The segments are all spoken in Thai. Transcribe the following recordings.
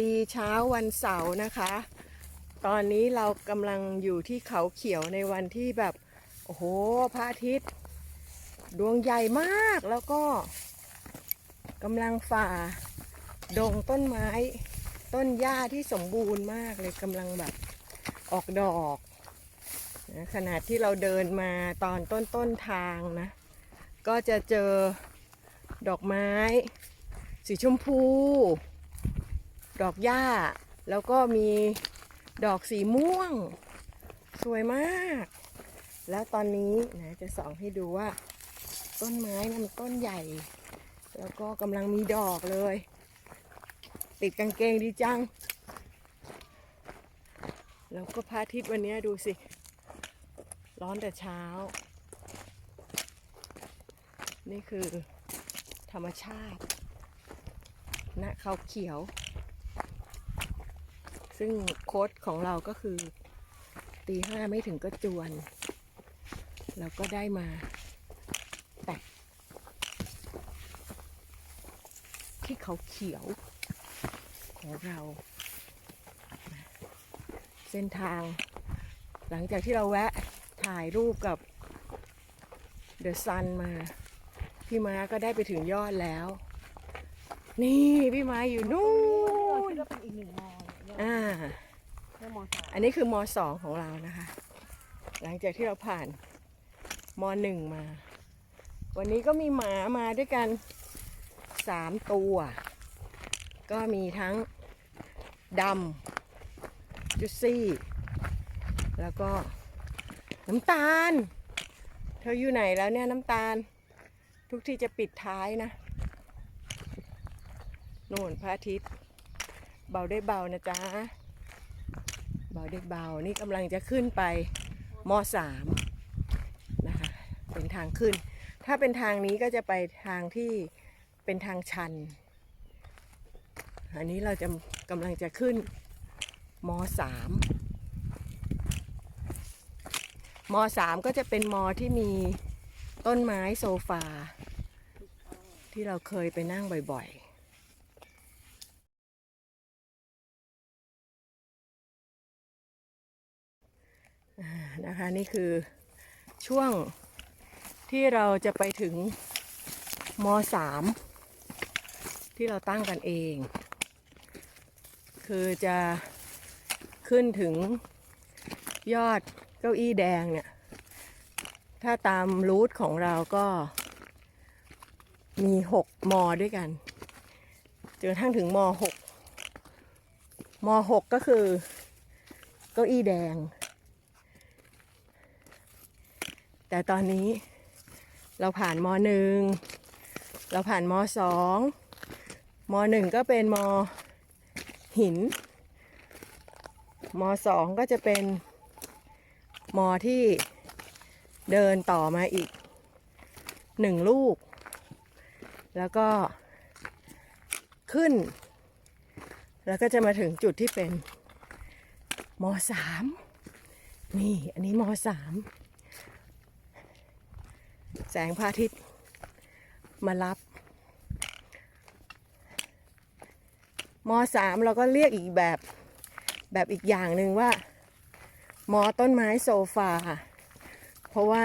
ดีเช้าวันเสาร์นะคะ ตอนนี้เรากำลังอยู่ที่เขาเขียวในวันที่แบบ โอ้โหพระอาทิตย์ ดวงใหญ่มากแล้วก็กำลังฝ่า ดงต้นไม้ ต้นหญ้าที่สมบูรณ์มากเลยกำลังแบบออกดอกนะขณะที่เราเดินมาตอนต้นต้นทางนะ ก็จะเจอดอกไม้ สีชมพู ดอกหญ้า แล้วก็มีดอกสีม่วง สวยมาก แล้วตอนนี้นะจะส่องให้ดูว่า ต้นไม้นะมันต้นใหญ่ แล้วก็กำลังมีดอกเลย ติดกางเกงดีจัง แล้วก็พระอาทิตย์วันนี้ดูสิ ร้อนแต่เช้า นี่คือธรรมชาติ ณเขาเขียว ซึ่งโค้ดของเราก็คือ ตีห้าไม่ถึงก็จวนแล้วก็ได้มาแตะที่เขาเขียวของเรา เส้นทาง หลังจากที่เราแวะถ่ายรูปกับเดอะซันมา พี่ม้าก็ได้ไปถึงยอดแล้ว นี่พี่ม้าอยู่นู่นก็เป็นอีกหนึ่งมองม อสามอันนี้คือมสองของเรานะคะ หลังจากที่เราผ่านมหนึ่งมา วันนี้ก็มีหมามาด้วยกันสามตัว ก็มีทั้งดำจุซี่ แล้วก็น้ำตาล เธออยู่ไหนแล้วเนี่ยน้ำตาล ทุกที่จะปิดท้ายนะ โน่นพระอาทิตย์ เบาได้เบานะจ๊ะ เบาได้เบา นี่กำลังจะขึ้นไปมสามนะคะ เป็นทางขึ้น ถ้าเป็นทางนี้ก็จะไปทางที่เป็นทางชัน อันนี้เราจะกำลังจะขึ้นมสามมสามก็จะเป็นมที่มีต้นไม้โซฟา ที่เราเคยไปนั่งบ่อยๆ นะคะ นี่คือช่วงที่เราจะไปถึงมสามที่เราตั้งกันเอง คือจะขึ้นถึงยอดเก้าอี้แดงเนี่ย ถ้าตามรูทของเราก็มีหกมอด้วยกันจนกระทั่งถึงมหกมหกก็คือเก้าอี้แดง แต่ตอนนี้เราผ่านมหนึ่งเราผ่านมสองมหนึ่งก็เป็นมหินมสองก็จะเป็นมที่เดินต่อมาอีกหนึ่งลูก แล้วก็ขึ้น แล้วก็จะมาถึงจุดที่เป็นมสามนี่ อันนี้มสาม แสงพระอาทิตย์มารับมสามเราก็เรียกอีกแบบแบบอีกอย่างหนึ่งว่ามอต้นไม้โซฟา เพราะว่า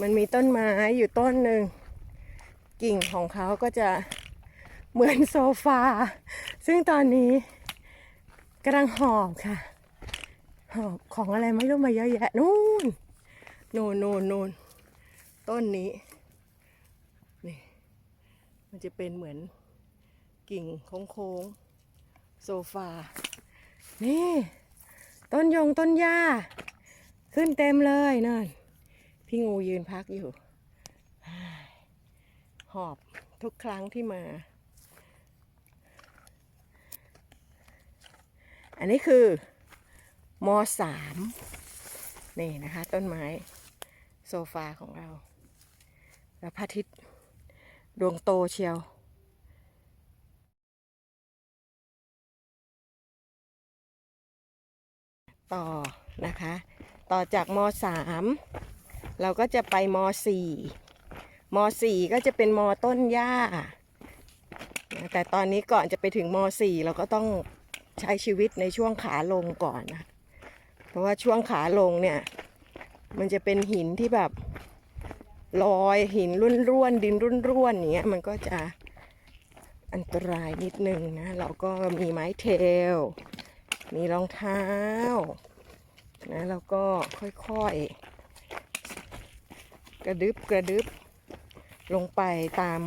มันมีต้นไม้อยู่ต้นหนึ่งกิ่งของเขาก็จะเหมือนโซฟา ซึ่งตอนนี้กำลังหอบค่ะ หอบของอะไรไม่รู้มาเยอะแยะนู่น นู่นนู่นนู่น ต้นนี้นี่มันจะเป็นเหมือนกิ่งโค้งๆโซฟา นี่ ต้นยงต้นหญ้า ขึ้นเต็มเลยนั่นพี่งูยืนพักอยู่ หอบทุกครั้งที่มา อันนี้คือมสามนี่นะคะ ต้นไม้โซฟาของเรา แล้วพระอาทิตย์ดวงโตเชียว ต่อนะคะ ต่อจากมสามเราก็จะไปมสี่มสี่ก็จะเป็นม ต้นหญ้า แต่ตอนนี้ก่อนจะไปถึงม .4 เราก็ต้องใช้ชีวิตในช่วงขาลงก่อนนะ เพราะว่าช่วงขาลงเนี่ย มันจะเป็นหินที่แบบ ลอยหินร่วนร่วนดินร่วนร่วนอย่างเงี้ยมันก็จะอันตรายนิดนึงนะ เราก็มีไม้เทล มีรองเท้านะแล้วก็ค่อยๆ กระดึบกระดึบลงไปตาม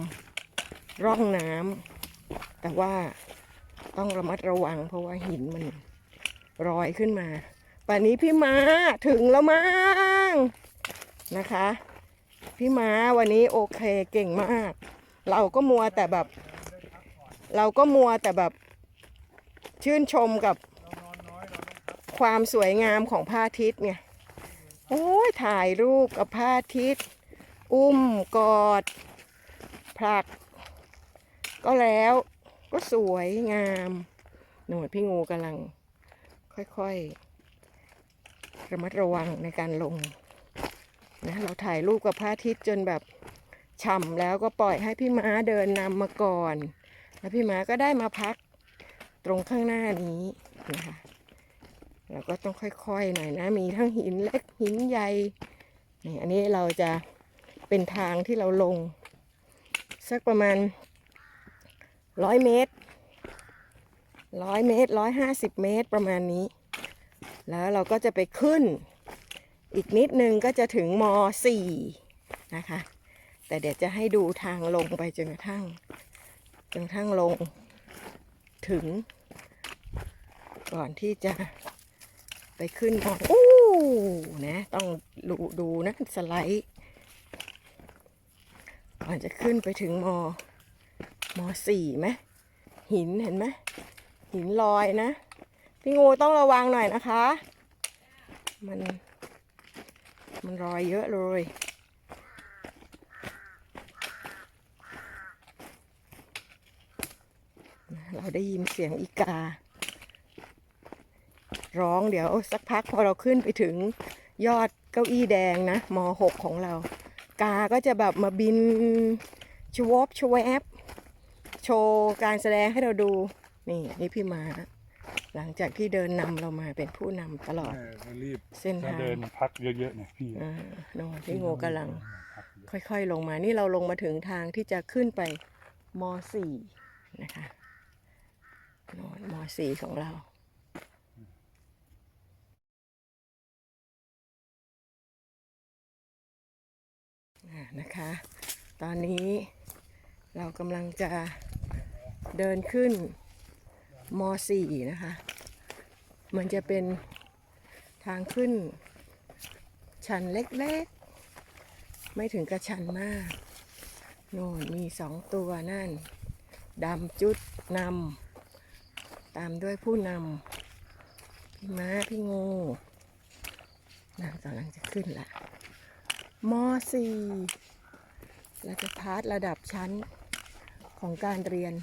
ร่องน้ำแต่ว่าต้องระมัดระวังเพราะว่าหินมันรอยขึ้นมาป่านนี้พี่มาถึงแล้วมั้งนะคะ พี่ม้าวันนี้โอเคเก่งมาก เราก็มัวแต่แบบ เราก็มัวแต่แบบชื่นชมกับความสวยงามของพระอาทิตย์ไงโอ้ยถ่ายรูปกับพระอาทิตย์ อุ้มกอดผลัก ก็แล้วก็สวยงามหน่วยพี่งูกำลังค่อยๆ ระมัดระวังในการลง นะเราถ่ายรูปกับพระอาทิตย์จนแบบฉ่ำแล้วก็ปล่อยให้พี่ม้าเดินนำมาก่อน แล้วพี่ม้าก็ได้มาพักตรงข้างหน้านี้นะคะเราก็ต้องค่อยๆหน่อยนะ มีทั้งหินเล็กหินใหญ่นี่อันนี้เราจะเป็นทางที่เราลง สักประมาณร้อยเมตรร้อยเมตรร้อยห้าสิบเมตรประมาณนี้ แล้วเราก็จะไปขึ้น อีกนิดนึงก็จะถึงม .4 นะคะ แต่เดี๋ยวจะให้ดูทางลงไปจนกระทั่ง จนกระทั่งลงถึง ก่อนที่จะไปขึ้นมออู้นะ ต้องดูดูนะสไลด์ก่อนจะขึ้นไปถึงมมสี่ไหมหินเห็นไหมหินลอยนะ พี่งูต้องระวังหน่อยนะคะ มัน มันรอยเยอะเลย เราได้ยินเสียงอีกา ร้องเดี๋ยวสักพักพอเราขึ้นไปถึงยอดเก้าอี้แดงนะม .6 ของเรา กาก็จะแบบมาบินชวบชวบโชว์การแสดงให้เราดู นี่นี่พี่มา หลังจากที่เดินนำเรามาเป็นผู้นำตลอดเออก็รีบเส้นถ้าทาง เดินพักเยอะๆเนี่ยพี่อ่าโน่นพี่โงกำลังพักเยอะค่อยๆลงมา นี่เราลงมาถึงทางที่จะขึ้นไปม .4 นะคะโนอนม .4 ของเรา อ่านะคะ ตอนนี้เรากำลังจะเดินขึ้น ม .4 นะคะ มันจะเป็นทางขึ้น ชันเล็กๆ ไม่ถึงกระชันมากโน่นมีสองตัวนั่นดำจุดนำตามด้วยผู้นำพี่ม้าพี่งูนั่นกำลังจะขึ้นละมสี่เราจะพาร์ทระดับชั้นของการเรียน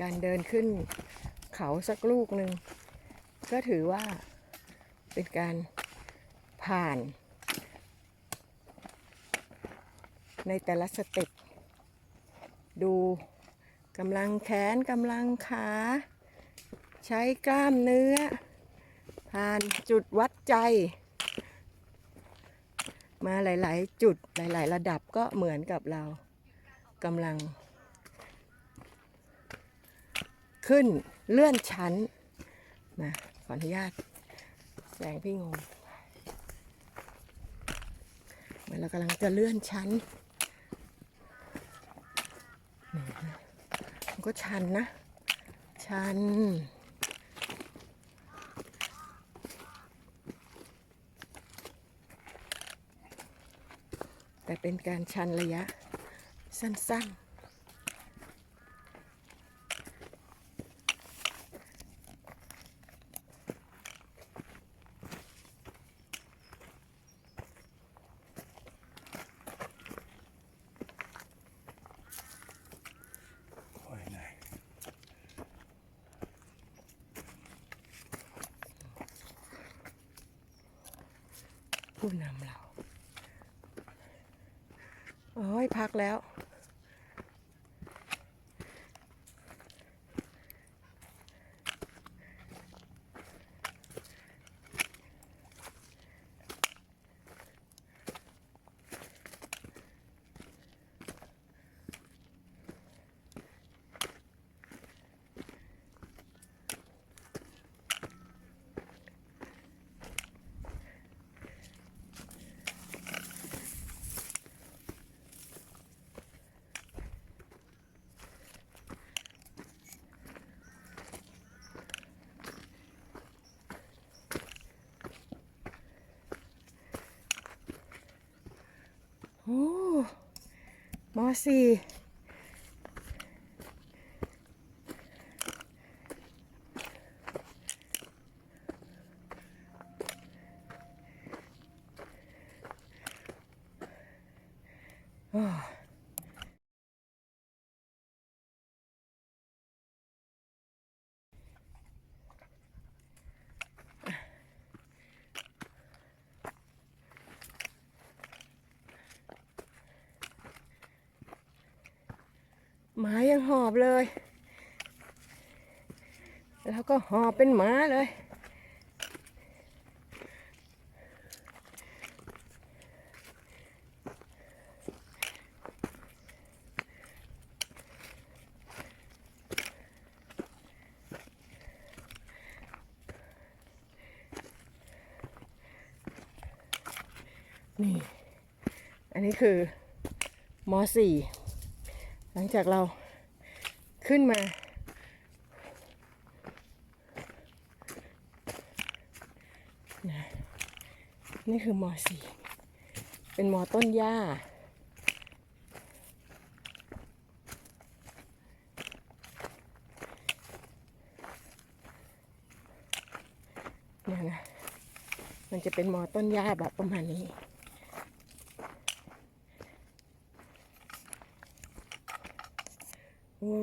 การเดินขึ้นเขาสักลูกหนึ่งก็ถือว่าเป็นการผ่าน ในแต่ละสเต็ปดูกำลังแขนกำลังขา ใช้กล้ามเนื้อ ผ่านจุดวัดใจ มาหลาย ๆ จุดหลาย ๆ ระดับก็เหมือนกับเรากำลัง ขึ้นเลื่อนชั้นนะขออนุญาตแสงพี่งงเหมือนเรากำลังจะเลื่อนชั้นมันก็ชันนะ ชันแต่เป็นการชันระยะสั้นๆ โอ้ยเหนื่อย ผู้นำเรา โอ้ยพักแล้ว อ้ ม หมายังหอบเลย แล้วก็หอบเป็นหมาเลย นี่ อันนี้คือมสี่ หลังจากเราขึ้นมาน,นี่คือมอสี่เป็นมอต้นหญ้า เนี่ยนะ มันจะเป็นมอต้นหญ้าแบบประมาณนี้ โอ้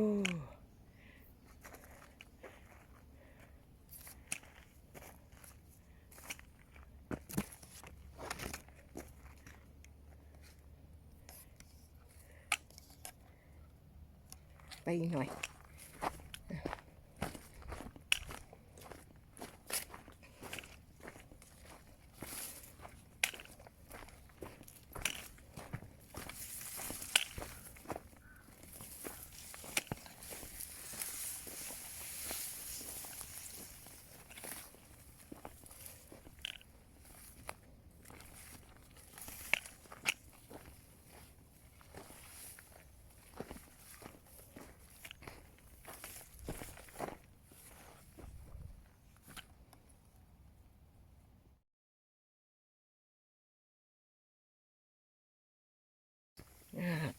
ไ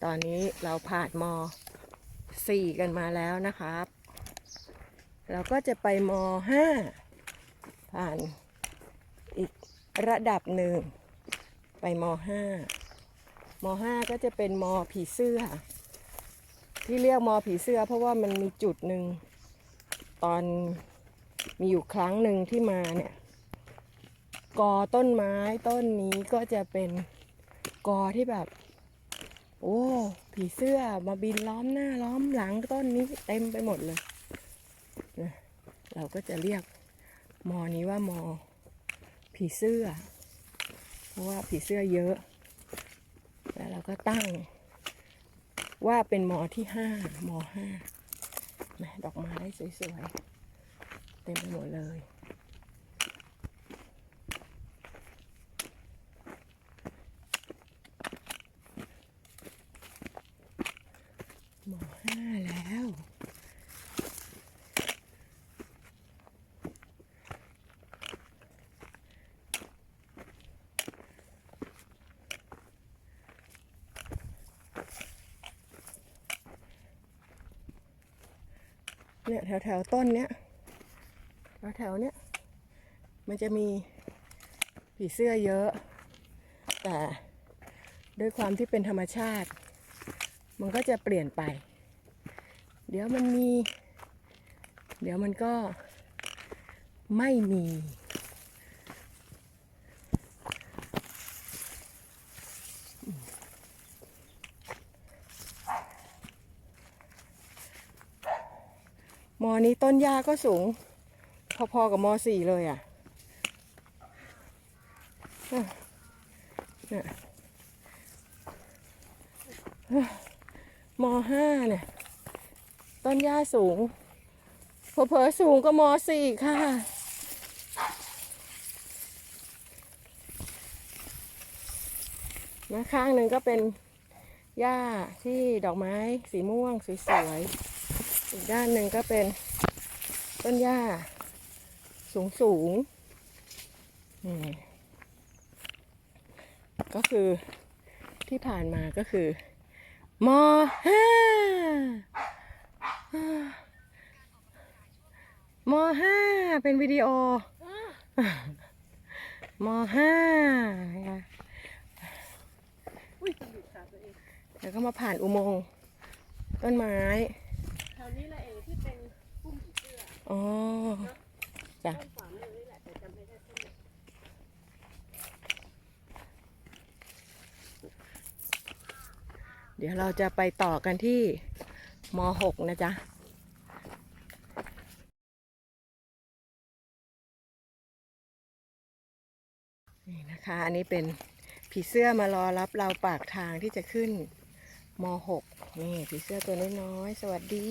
ตอนนี้เราผ่านมสี่กันมาแล้วนะครับ เราก็จะไปมห้าผ่านอีกระดับหนึ่ง ไปมห้ามห้าก็จะเป็นมผีเสื้อ ที่เรียกมผีเสื้อ เพราะว่ามันมีจุดหนึ่งตอนมีอยู่ครั้งหนึ่งที่มาเนี่ยกอต้นไม้ต้นนี้ก็จะเป็นกอที่แบบ โอ้ผีเสื้อมาบินล้อมหน้าล้อมหลังต้นนี้เต็มไปหมดเลยนะเราก็จะเรียกมอนี้ว่ามอ ผีเสื้อ เพราะว่าผีเสื้อเยอะ แล้วเราก็ตั้ง ว่าเป็นมอที่ห้ามอห้าดอกไม้สวยๆ เต็มไปหมดเลย หมอห้าแล้ว เนี่ยแถวแถวๆต้นเนี้ยแถวแถวๆเนี้ยมันจะมีผีเสื้อเยอะ แต่ด้วยความที่เป็นธรรมชาติ มันก็จะเปลี่ยนไป เดี๋ยวมันมี เดี๋ยวมันก็ไม่มี นี้ต้นหญ้าก็สูง พอๆกับมอสี่เลยอะเนี่ยมห้าเนี่ย ต้นหญ้าสูงเผลอๆสูงก็มสี่ค่ะ นะข้างหนึ่งก็เป็นหญ้าที่ดอกไม้สีม่วงสวยๆ อีกด้านหนึ่งก็เป็นต้นหญ้า สูงสูงๆนี่ก็คือที่ผ่านมาก็คือมห้ามห้าเป็นวิดีโอมห้านะคะอุ้ยจะหยุดขาตัวเองแล้วก็มาผ่านอุโมงค์ต้นไม้ แถวนี้แหละเองที่เป็นพุ่มผีเสื้ออ๋อจ้ะต้นขวามือนี่แหละแต่จำไม่ได้ต้นไหนเดี๋ยวเราจะไปต่อกันที่ม .6 นะจ๊ะนี่นะคะอันนี้เป็นผีเสื้อมารอรับเราปากทางที่จะขึ้นม .6 นี่ผีเสื้อตัวน้อยๆสวัสดี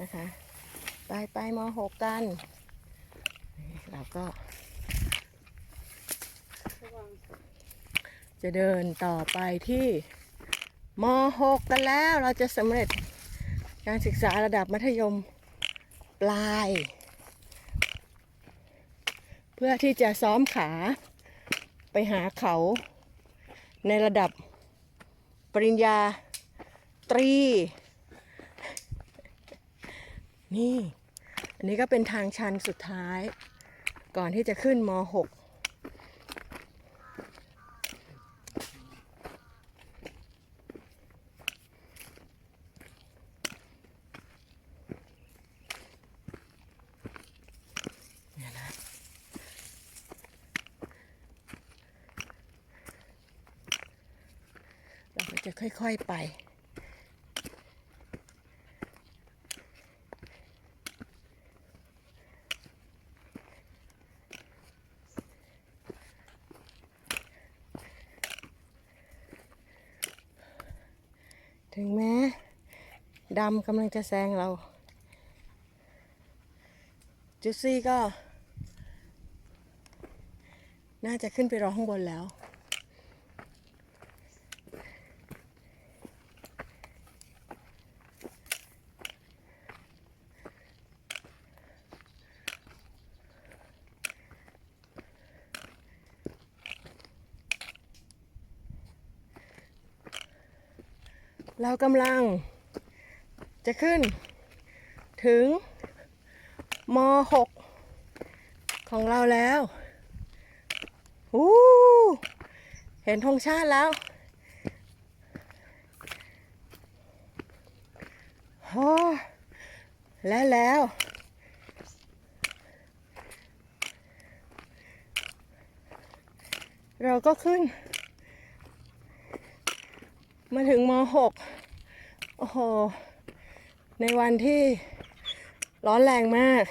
นะคะ ไปไปม .6 กัน เราก็ จะเดินต่อไปที่ม .6 กันแล้วเราจะสำเร็จการศึกษาระดับมัธยมปลาย เพื่อที่จะซ้อมขาไปหาเขาในระดับปริญญา ตรี นี่ อันนี้ก็เป็นทางชันสุดท้าย ก่อนที่จะขึ้นม .6 เราจะค่อย ๆ ไป ถึงแม้ ดำกำลังจะแซงเรา จุดซี่ก็ น่าจะขึ้นไปรอข้างบนแล้ว เรากำลัง จะขึ้น ถึงม .6 ของเราแล้วอู้เห็นธงชาติแล้วโอ้และแล้ว เราก็ขึ้น มาถึงม .6 โอ้โห ในวันที่ร้อนแรงมาก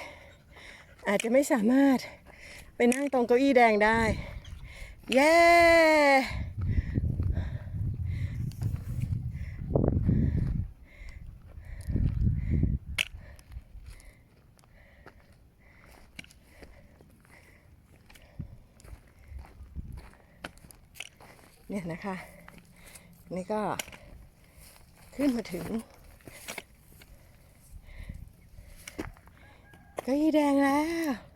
อาจจะไม่สามารถไปนั่งตรงเก้าอี้แดงได้ เย้เนี่ยนะคะ นี่ก็ขึ้นมาถึง เก้าอี้แดงแล้ว